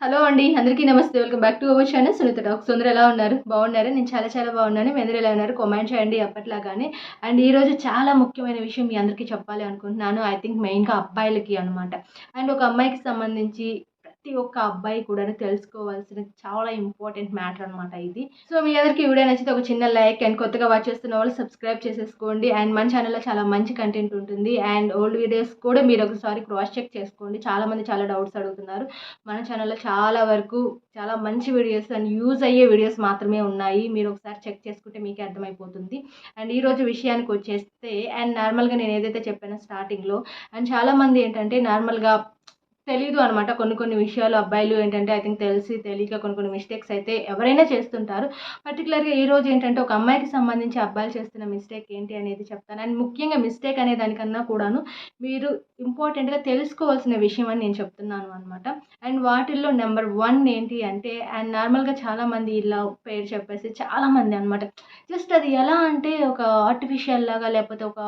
Hello అండి అందరికీ నమస్తే. Welcome back to our channel Sunitha docs అందరూ ఎలా ఉన్నారు? బాగున్నారు? నేను చాలా చాలా బాగున్నాను. మీ అందరూ ఎలా ఉన్నారు? కామెంట్ చేయండి అప్పట్లాగానే. అండ్ ఈ రోజు చాలా ముఖ్యమైన విషయం మీ అందరికీ చెప్పాలి అనుకుంటున్నాను. ఐ థింక్ మెయిన్గా అబ్బాయిలకి అనమాట అండ్ ఒక అమ్మాయికి సంబంధించి ప్రతి ఒక్క అబ్బాయి కూడా తెలుసుకోవాల్సిన చాలా ఇంపార్టెంట్ మ్యాటర్ అనమాట ఇది. సో మీ అందరికీ వీడియో నచ్చితే ఒక చిన్న లైక్ అండ్ కొత్తగా వాచ్ చేస్తున్న వాళ్ళు సబ్స్క్రైబ్ చేసేసుకోండి. అండ్ మన ఛానల్లో చాలా మంచి కంటెంట్ ఉంటుంది. అండ్ ఓల్డ్ వీడియోస్ కూడా మీరు ఒకసారి క్రాస్ చెక్ చేసుకోండి. చాలా మంది చాలా డౌట్స్ అడుగుతున్నారు. మన ఛానల్లో చాలా వరకు చాలా మంచి వీడియోస్ అండ్ యూజ్ అయ్యే వీడియోస్ మాత్రమే ఉన్నాయి. మీరు ఒకసారి చెక్ చేసుకుంటే మీకే అర్థమైపోతుంది. అండ్ ఈరోజు విషయానికి వచ్చేస్తే అండ్ నార్మల్గా నేను ఏదైతే చెప్పానో స్టార్టింగ్లో అండ్ చాలామంది ఏంటంటే నార్మల్గా తెలీదు అనమాట కొన్ని కొన్ని విషయాలు అబ్బాయిలు ఏంటంటే ఐ థింక్ తెలిసి తెలియక కొన్ని కొన్ని మిస్టేక్స్ అయితే ఎవరైనా చేస్తుంటారు. పర్టికులర్గా ఈ రోజు ఏంటంటే ఒక అమ్మాయికి సంబంధించి అబ్బాయిలు చేస్తున్న మిస్టేక్ ఏంటి అనేది చెప్తాను. అండ్ ముఖ్యంగా మిస్టేక్ అనే దానికన్నా కూడాను మీరు ఇంపార్టెంట్గా తెలుసుకోవాల్సిన విషయం అని నేను చెప్తున్నాను అనమాట అండ్ వాటిల్లో నెంబర్ వన్ ఏంటి అంటే అండ్ నార్మల్గా చాలామంది ఇలా పేరు చెప్పేసి చాలామంది అనమాట జస్ట్ అది ఎలా అంటే ఒక ఆర్టిఫిషియల్ లాగా లేకపోతే ఒక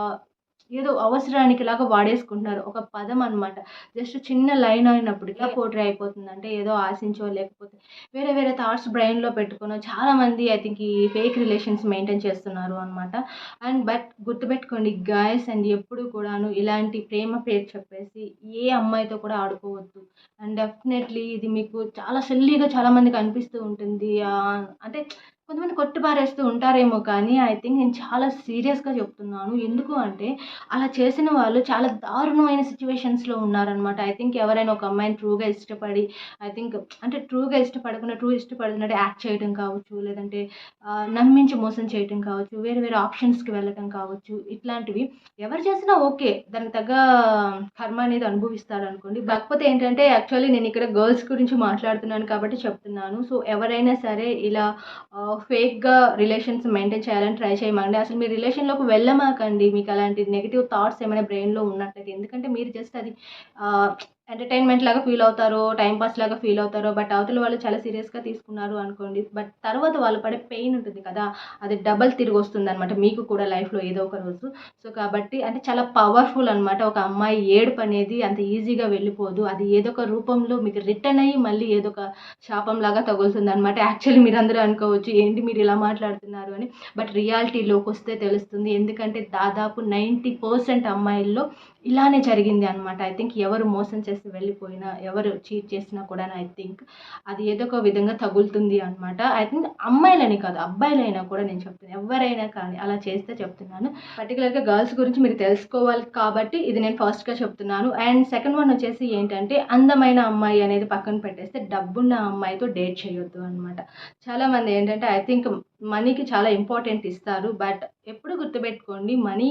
ఏదో అవసరానికి లాగా వాడేసుకుంటున్నారు. ఒక పదం అనమాట జస్ట్ చిన్న లైన్ అయినప్పుడు ఇలా పోట్రీ అయిపోతుంది అంటే ఏదో ఆశించో లేకపోతే వేరే వేరే థాట్స్ బ్రెయిన్లో పెట్టుకుని చాలామంది ఐ థింక్ ఈ ఫేక్ రిలేషన్స్ మెయింటైన్ చేస్తున్నారు అనమాట అండ్ బట్ గుర్తుపెట్టుకోండి గాయస్ అండ్ ఎప్పుడు కూడాను ఇలాంటి ప్రేమ పేరు చెప్పేసి ఏ అమ్మాయితో కూడా ఆడుకోవద్దు. అండ్ డెఫినెట్లీ ఇది మీకు చాలా సిల్లీగా చాలామందికి అనిపిస్తూ ఉంటుంది. అంటే కొంతమంది కొట్టి పారేస్తూ ఉంటారేమో కానీ ఐ థింక్ నేను చాలా సీరియస్గా చెప్తున్నాను. ఎందుకు అంటే అలా చేసిన వాళ్ళు చాలా దారుణమైన సిచ్యువేషన్స్లో ఉన్నారనమాట ఐ థింక్ ఎవరైనా ఒక అమ్మాయిని ట్రూగా ఇష్టపడి ఐ థింక్ అంటే ట్రూగా ఇష్టపడకుండా ట్రూ ఇష్టపడుతున్నట్టు యాక్ట్ చేయడం కావచ్చు లేదంటే నమ్మించి మోసం చేయడం కావచ్చు వేరే వేరే ఆప్షన్స్కి వెళ్ళటం కావచ్చు ఇట్లాంటివి ఎవరు చేసినా ఓకే దానికి తగ్గ కర్మ అనేది అనుభవిస్తారు అనుకోండి కాకపోతే ఏంటంటే యాక్చువల్లీ నేను ఇక్కడ గర్ల్స్ గురించి మాట్లాడుతున్నాను కాబట్టి చెప్తున్నాను. సో ఎవరైనా సరే ఇలా ఫేక్గా రిలేషన్స్ మెయింటైన్ చేయాలని ట్రై చేయమండి. అసలు మీ రిలేషన్లోకి వెళ్ళమాకండి. మీకు అలాంటి నెగిటివ్ థాట్స్ ఏమైనా బ్రెయిన్లో ఉన్నట్లయితే. ఎందుకంటే మీరు జస్ట్ అది ఎంటర్టైన్మెంట్ లాగా ఫీల్ అవుతారో టైం పాస్ లాగా ఫీల్ అవుతారో బట్ అవతల వాళ్ళు చాలా సీరియస్గా తీసుకున్నారు అనుకోండి. బట్ తర్వాత వాళ్ళు పడే పెయిన్ ఉంటుంది కదా అది డబల్ తిరిగి వస్తుంది అనమాట మీకు కూడా లైఫ్లో ఏదో ఒక రోజు. సో కాబట్టి అంటే చాలా పవర్ఫుల్ అనమాట ఒక అమ్మాయి ఏడుపు అనేది అంత ఈజీగా వెళ్ళిపోదు. అది ఏదో ఒక రూపంలో మీకు రిటర్న్ అయ్యి మళ్ళీ ఏదో ఒక శాపం లాగా తగులుతుంది అనమాట యాక్చువల్లీ మీరందరూ అనుకోవచ్చు ఏంటి మీరు ఇలా మాట్లాడుతున్నారు అని. బట్ రియాలిటీలోకి వస్తే తెలుస్తుంది. ఎందుకంటే దాదాపు నైంటీ పర్సెంట్ అమ్మాయిల్లో ఇలానే జరిగింది అనమాట ఐ థింక్ ఎవరు మోసం చేసి వెళ్ళిపోయినా ఎవరు చీట్ చేసినా కూడా ఐ థింక్ అది ఏదో ఒక విధంగా తగులుతుంది అనమాట ఐ థింక్ అమ్మాయిలని కాదు అబ్బాయిలైనా కూడా నేను చెప్తున్నాను ఎవరైనా కానీ అలా చేస్తే చెప్తున్నాను. పర్టికులర్గా గర్ల్స్ గురించి మీరు తెలుసుకోవాలి కాబట్టి ఇది నేను ఫస్ట్గా చెప్తున్నాను. అండ్ సెకండ్ వన్ వచ్చేసి ఏంటంటే అందమైన అమ్మాయి అనేది పక్కన పెట్టేస్తే డబ్బున్న అమ్మాయితో డేట్ చేయొద్దు అనమాట చాలామంది ఏంటంటే ఐ థింక్ మనీకి చాలా ఇంపార్టెంట్ ఇస్తారు. బట్ ఎప్పుడు గుర్తుపెట్టుకోండి మనీ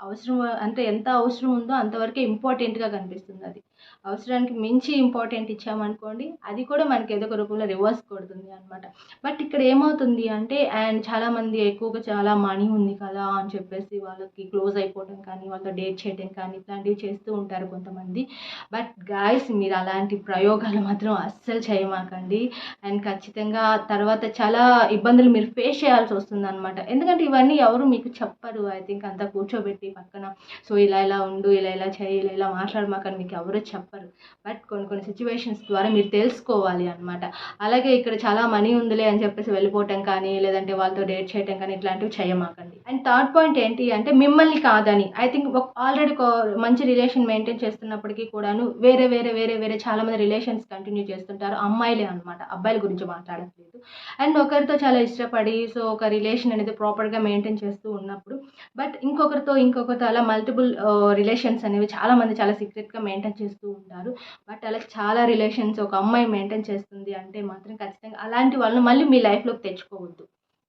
అవసరం అంటే ఎంత అవసరం ఉందో అంతవరకే ఇంపార్టెంట్గా కనిపిస్తుంది అది. అవసరానికి మించి ఇంపార్టెంట్ ఇచ్చామనుకోండి అది కూడా మనకి ఏదో ఒక రూపంలో రివర్స్ కొడుతుంది అనమాట బట్ ఇక్కడ ఏమవుతుంది అంటే అండ్ చాలామంది ఎక్కువగా చాలా మనీ ఉంది కదా అని చెప్పేసి వాళ్ళకి క్లోజ్ అయిపోవడం కానీ వాళ్ళతో డేట్ చేయడం కానీ ఇట్లాంటివి చేస్తూ ఉంటారు కొంతమంది. బట్ గాయస్ మీరు అలాంటి ప్రయోగాలు మాత్రం అస్సలు చేయమాకండి. అండ్ ఖచ్చితంగా తర్వాత చాలా ఇబ్బందులు మీరు ఫేస్ చేయాల్సి వస్తుంది అనమాట ఎందుకంటే ఇవన్నీ ఎవరు మీకు చెప్పరు. ఐ థింక్ అంతా కూర్చోబెట్టి పక్కన సో ఇలా ఇలా ఉండు ఇలా ఇలా చేయి ఇలా ఇలా మాట్లాడమాకని మీకు ఎవరు చెప్పరు. బట్ కొన్ని కొన్ని సిచ్యువేషన్స్ ద్వారా మీరు తెలుసుకోవాలి అనమాట అలాగే ఇక్కడ చాలా మనీ ఉందిలే అని చెప్పేసి వెళ్ళిపోవటం కానీ లేదంటే వాళ్ళతో డేట్ చేయటం కానీ ఇట్లాంటివి చేయమాకండి. అండ్ థర్డ్ పాయింట్ ఏంటి అంటే మిమ్మల్ని కాదని. ఐ థింక్ ఆల్రెడీ మంచి రిలేషన్ మెయింటైన్ చేస్తున్నప్పటికీ కూడాను వేరే వేరే వేరే వేరే చాలా మంది రిలేషన్స్ కంటిన్యూ చేస్తుంటారు అమ్మాయిలే అనమాట అబ్బాయిల గురించి మాట్లాడట్లేదు. అండ్ ఒకరితో చాలా ఇష్టపడి సో ఒక రిలేషన్ అనేది ప్రాపర్గా మెయింటైన్ చేస్తూ ఉన్నప్పుడు బట్ ఇంకొకరితో ఇంకొకరితో అలా మల్టిపుల్ రిలేషన్స్ అనేవి చాలామంది చాలా సీక్రెట్గా మెయింటైన్ చేస్తూ ఉంటారు. బట్ అలా చాలా రిలేషన్స్ ఒక అమ్మాయి మెయింటైన్ చేస్తుంది అంటే మాత్రం ఖచ్చితంగా అలాంటి వాళ్ళని మళ్ళీ మీ లైఫ్లోకి తెచ్చుకోవద్దు.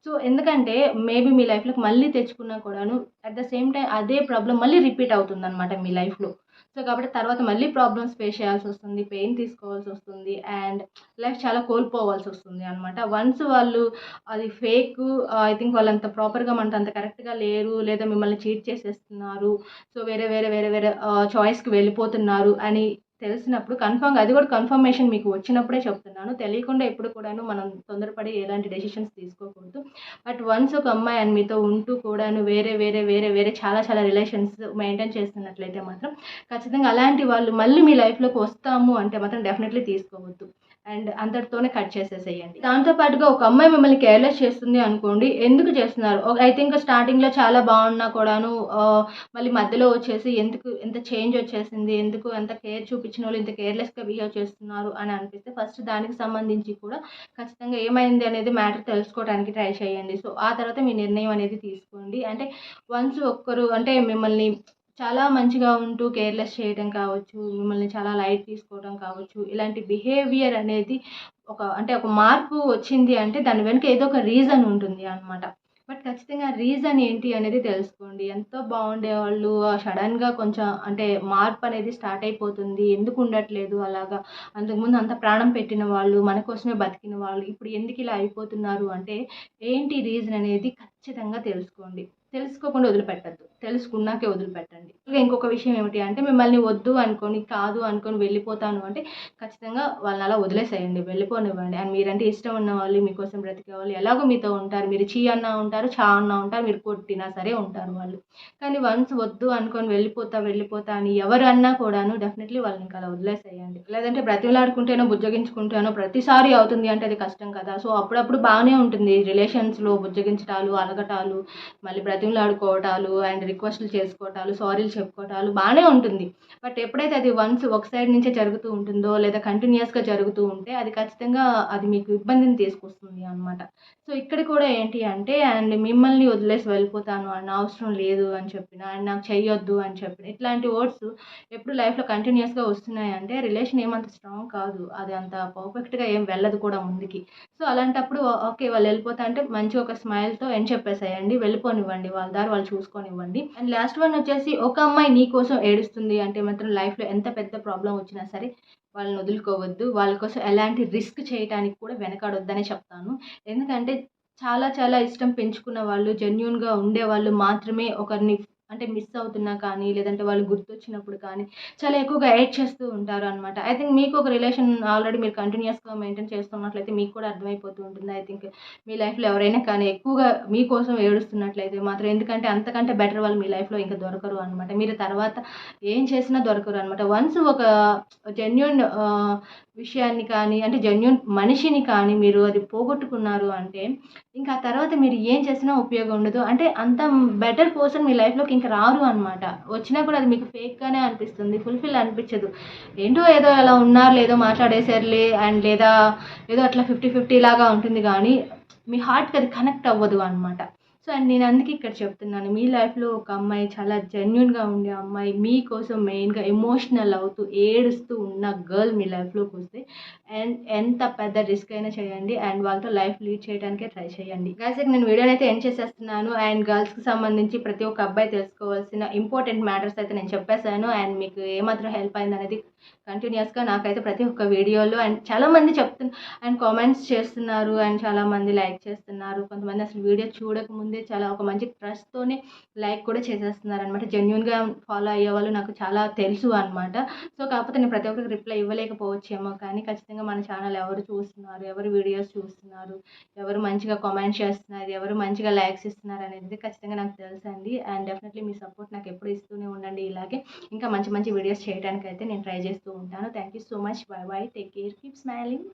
సో ఎందుకంటే మేబీ మీ లైఫ్లోకి మళ్ళీ తెచ్చుకున్నా కూడాను అట్ ద సేమ్ టైం అదే ప్రాబ్లం మళ్ళీ రిపీట్ అవుతుంది అనమాట మీ లైఫ్లో. సో కాబట్టి తర్వాత మళ్ళీ ప్రాబ్లమ్స్ ఫేస్ చేయాల్సి వస్తుంది పెయిన్ తీసుకోవాల్సి వస్తుంది అండ్ లైఫ్ చాలా కోల్పోవాల్సి వస్తుంది అనమాట వన్స్ వాళ్ళు అది ఫేక్ ఐ థింక్ వాళ్ళు అంత ప్రాపర్గా మనకు అంత కరెక్ట్గా లేరు లేదా మిమ్మల్ని చీట్ చేసేస్తున్నారు సో వేరే వేరే వేరే వేరే uh, చాయిస్కి వెళ్ళిపోతున్నారు అని తెలిసినప్పుడు కన్ఫర్మ్ అది కూడా కన్ఫర్మేషన్ మీకు వచ్చినప్పుడే చెప్తున్నాను. తెలియకుండా ఎప్పుడు కూడాను మనం తొందరపడి ఎలాంటి డెసిషన్స్ తీసుకోకూడదు. బట్ వన్స్ ఒక అమ్మాయి అని మీతో ఉంటూ కూడాను వేరే వేరే వేరే వేరే చాలా చాలా రిలేషన్స్ మెయింటైన్ చేస్తున్నట్లయితే మాత్రం ఖచ్చితంగా అలాంటి వాళ్ళు మళ్ళీ మీ లైఫ్లోకి వస్తాము అంటే మాత్రం డెఫినెట్లీ తీసుకోవద్దు. అండ్ అంతటితోనే కట్ చేసేసేయండి. దాంతో పాటుగా ఒక అమ్మాయి మిమ్మల్ని కేర్లెస్ చేస్తుంది అనుకోండి ఎందుకు చేస్తున్నారు? ఐ థింక్ స్టార్టింగ్లో చాలా బాగున్నా కూడాను మళ్ళీ మధ్యలో వచ్చేసి ఎందుకు ఎంత చేంజ్ వచ్చేసింది ఎందుకు ఎంత కేర్ చూపించిన వాళ్ళు ఇంత కేర్లెస్గా బిహేవ్ చేస్తున్నారు అని అనిపిస్తే ఫస్ట్ దానికి సంబంధించి కూడా ఖచ్చితంగా ఏమైంది అనేది మ్యాటర్ తెలుసుకోవడానికి ట్రై చేయండి. సో ఆ తర్వాత మీ నిర్ణయం అనేది తీసుకోండి. అంటే వన్స్ ఒక్కరు అంటే మిమ్మల్ని చాలా మంచిగా ఉంటూ కేర్లెస్ చేయడం కావచ్చు మిమ్మల్ని చాలా లైట్ తీసుకోవడం కావచ్చు. ఇలాంటి బిహేవియర్ అనేది ఒక అంటే ఒక మార్పు వచ్చింది అంటే దాని వెనుక ఏదో ఒక రీజన్ ఉంటుంది అనమాట బట్ ఖచ్చితంగా రీజన్ ఏంటి అనేది తెలుసుకోండి. ఎంతో బాగుండేవాళ్ళు సడన్గా కొంచెం అంటే మార్పు అనేది స్టార్ట్ అయిపోతుంది. ఎందుకు ఉండట్లేదు అలాగా? అంతకుముందు అంత ప్రాణం పెట్టిన వాళ్ళు మన కోసమే బతికిన వాళ్ళు ఇప్పుడు ఎందుకు ఇలా అయిపోతున్నారు అంటే ఏంటి రీజన్ అనేది ఖచ్చితంగా తెలుసుకోండి. తెలుసుకోకుండా వదిలిపెట్టద్దు. తెలుసుకున్నాకే వదిలిపెట్టండి. ఇంకా ఇంకొక విషయం ఏమిటి అంటే మిమ్మల్ని వద్దు అనుకొని కాదు అనుకొని వెళ్ళిపోతాను అంటే ఖచ్చితంగా వాళ్ళని అలా వదిలేసేయండి. వెళ్ళిపోనివ్వండి. అండ్ మీరంటే ఇష్టం ఉన్న వాళ్ళు మీకోసం బ్రతికే వాళ్ళు ఎలాగో మీతో ఉంటారు. మీరు చీ అన్నా ఉంటారు చా అన్నా ఉంటారు మీరు కొట్టినా సరే ఉంటారు వాళ్ళు. కానీ వన్స్ వద్దు అనుకొని వెళ్ళిపోతా వెళ్ళిపోతా అని ఎవరు అన్నా కూడాను డెఫినెట్లీ వాళ్ళని ఇంకా అలా వదిలేసేయండి. లేదంటే బ్రతిమలాడుకుంటేనో బుజ్జగించుకుంటేనో ప్రతిసారి అవుతుంది అంటే అది కష్టం కదా. సో అప్పుడప్పుడు బాగానే ఉంటుంది. రిలేషన్స్లో బుజ్జగించటాలు అలగటాలు మళ్ళీ ఆడుకోవటాలు అండ్ రిక్వెస్ట్లు చేసుకోవటాలు సారీలు చెప్పుకోవటాలు బాగానే ఉంటుంది. బట్ ఎప్పుడైతే అది వన్స్ ఒక సైడ్ నుంచే జరుగుతూ ఉంటుందో లేదా కంటిన్యూస్గా జరుగుతూ ఉంటే అది ఖచ్చితంగా అది మీకు ఇబ్బందిని తీసుకొస్తుంది అనమాట సో ఇక్కడ కూడా ఏంటి అంటే అండ్ మిమ్మల్ని వదిలేసి వెళ్ళిపోతాను అన్న అవసరం లేదు అని చెప్పిన అండ్ నాకు చెయ్యొద్దు అని చెప్పిన ఇట్లాంటి వర్డ్స్ ఎప్పుడు లైఫ్లో కంటిన్యూస్గా వస్తున్నాయి అంటే రిలేషన్ ఏమంత స్ట్రాంగ్ కాదు. అది అంత పర్ఫెక్ట్గా ఏం వెళ్ళదు కూడా ముందుకి. సో అలాంటప్పుడు ఓకే వాళ్ళు వెళ్ళిపోతా అంటే మంచి ఒక స్మైల్తో ఏం చెప్పేసేయండి వెళ్ళిపోనివ్వండి. వాళ్ళ దారి వాళ్ళు చూసుకొనివ్వండి. అండ్ లాస్ట్ వన్ వచ్చేసి ఒక అమ్మాయి నీ కోసం ఏడుస్తుంది అంటే మాత్రం లైఫ్లో ఎంత పెద్ద ప్రాబ్లం వచ్చినా సరే వాళ్ళని వదులుకోవద్దు. వాళ్ళ కోసం ఎలాంటి రిస్క్ చేయడానికి కూడా వెనకాడొద్దనే చెప్తాను. ఎందుకంటే చాలా చాలా ఇష్టం పెంచుకున్న వాళ్ళు జెన్యున్గా ఉండే వాళ్ళు మాత్రమే ఒకరిని అంటే మిస్ అవుతున్నా కానీ లేదంటే వాళ్ళు గుర్తొచ్చినప్పుడు కానీ చాలా ఎక్కువగా ఎయిడ్ చేస్తూ ఉంటారు అనమాట ఐ థింక్ మీకు ఒక రిలేషన్ ఆల్రెడీ మీరు కంటిన్యూస్గా మెయింటైన్ చేస్తున్నట్లయితే మీకు కూడా అర్థమైపోతూ ఉంటుంది. ఐ థింక్ మీ లైఫ్లో ఎవరైనా కానీ ఎక్కువగా మీకోసం ఏడుస్తున్నట్లయితే మాత్రం ఎందుకంటే అంతకంటే బెటర్ వాళ్ళు మీ లైఫ్లో ఇంకా దొరకరు అనమాట మీరు తర్వాత ఏం చేసినా దొరకరు అనమాట వన్స్ ఒక జెన్యున్ విషయాన్ని కానీ అంటే జెన్యున్ మనిషిని కానీ మీరు అది పోగొట్టుకున్నారు అంటే ఇంకా ఆ తర్వాత మీరు ఏం చేసినా ఉపయోగం ఉండదు. అంటే అంత బెటర్ పర్సన్ మీ లైఫ్లోకి ఇంకా రారు అనమాట వచ్చినా కూడా అది మీకు ఫేక్గానే అనిపిస్తుంది ఫుల్ఫిల్ అనిపించదు. ఏంటో ఏదో అలా ఉన్నారు లేదో మాట్లాడేసారులే అండ్ లేదా ఏదో అట్లా ఫిఫ్టీ ఫిఫ్టీ లాగా ఉంటుంది కానీ మీ హార్ట్కి అది కనెక్ట్ అవ్వదు అనమాట సో అండ్ నేను అందుకే ఇక్కడ చెప్తున్నాను. మీ లైఫ్లో ఒక అమ్మాయి చాలా జెన్యున్గా ఉండే అమ్మాయి మీకోసం మెయిన్గా ఎమోషనల్ అవుతూ ఏడుస్తూ ఉన్న గర్ల్ మీ లైఫ్లోకి వస్తే అండ్ ఎంత పెద్ద రిస్క్ అయినా చేయండి. అండ్ వాళ్ళతో లైఫ్ లీడ్ చేయడానికే ట్రై చేయండి. గైస్ నేను వీడియోని అయితే ఎండ్ చేసేస్తున్నాను. అండ్ గర్ల్స్కి సంబంధించి ప్రతి ఒక్క అబ్బాయి తెలుసుకోవాల్సిన ఇంపార్టెంట్ మ్యాటర్స్ అయితే నేను చెప్పేశాను. అండ్ మీకు ఏమాత్రం హెల్ప్ అయింది అనేది కంటిన్యూస్గా నాకైతే ప్రతి ఒక్క వీడియోలో అండ్ చాలామంది చెప్తున్నారు అండ్ కామెంట్స్ చేస్తున్నారు అండ్ చాలామంది లైక్ చేస్తున్నారు. కొంతమంది అసలు వీడియో చూడకముందే చాలా ఒక మంచి ట్రస్ట్తోనే లైక్ కూడా చేసేస్తున్నారు అనమాట జెన్యున్గా ఫాలో అయ్యే వాళ్ళు నాకు చాలా తెలుసు అనమాట సో కాకపోతే నేను ప్రతి ఒక్కరికి రిప్లై ఇవ్వలేకపోవచ్చేమో కానీ ఖచ్చితంగా మన ఛానల్ ఎవరు చూస్తున్నారు ఎవరు వీడియోస్ చూస్తున్నారు ఎవరు మంచిగా కామెంట్ చేస్తున్నారు ఎవరు మంచిగా లైక్స్ ఇస్తున్నారు అనేది ఖచ్చితంగా నాకు తెలుసండి. అండ్ డెఫినెట్లీ మీ సపోర్ట్ నాకు ఎప్పుడు ఇస్తూనే ఉండండి. ఇలాగే ఇంకా మంచి మంచి వీడియోస్ చేయడానికి అయితే నేను ట్రై చేస్తూ ఉంటాను. Thank you so much bye bye take care keep smiling